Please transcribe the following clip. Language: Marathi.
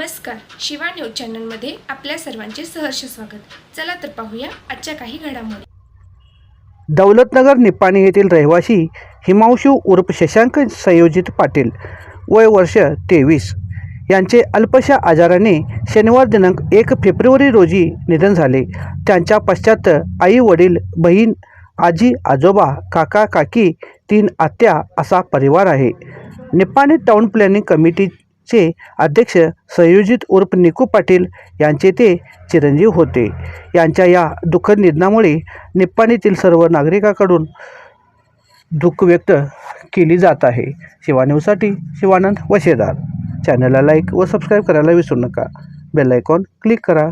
शिवा न्यूज चॅनलमध्ये आपल्या सर्वांचे सहर्ष स्वागत. चला तर पाहूया आजच्या काही घडामोडी. दौलतनगर निपाणी येथील रहिवासी हिमांशू उर्फ शशांक संयोजित पाटील वय वर्ष तेवीस. यांचे अल्पशा आजाराने शनिवार दिनांक एक फेब्रुवारी रोजी निधन झाले. त्यांच्या पश्चात आई वडील बहीण आजी आजोबा काका काकी तीन आत्या असा परिवार आहे. निपाणी टाउन प्लॅनिंग कमिटी चे अध्यक्ष संयोजित उर्फ निकू पाटील यांचे ते चिरंजीव होते. यांच्या या दुःखद निधनामुळे निप्पाणीतील सर्व नागरिकांकडून दुःख व्यक्त केली जात आहे. शिवान्यूजसाठी शिवानंद वशेदार. चॅनलला लाईक व सबस्क्राईब करायला विसरू नका. बेल आयकॉन क्लिक करा.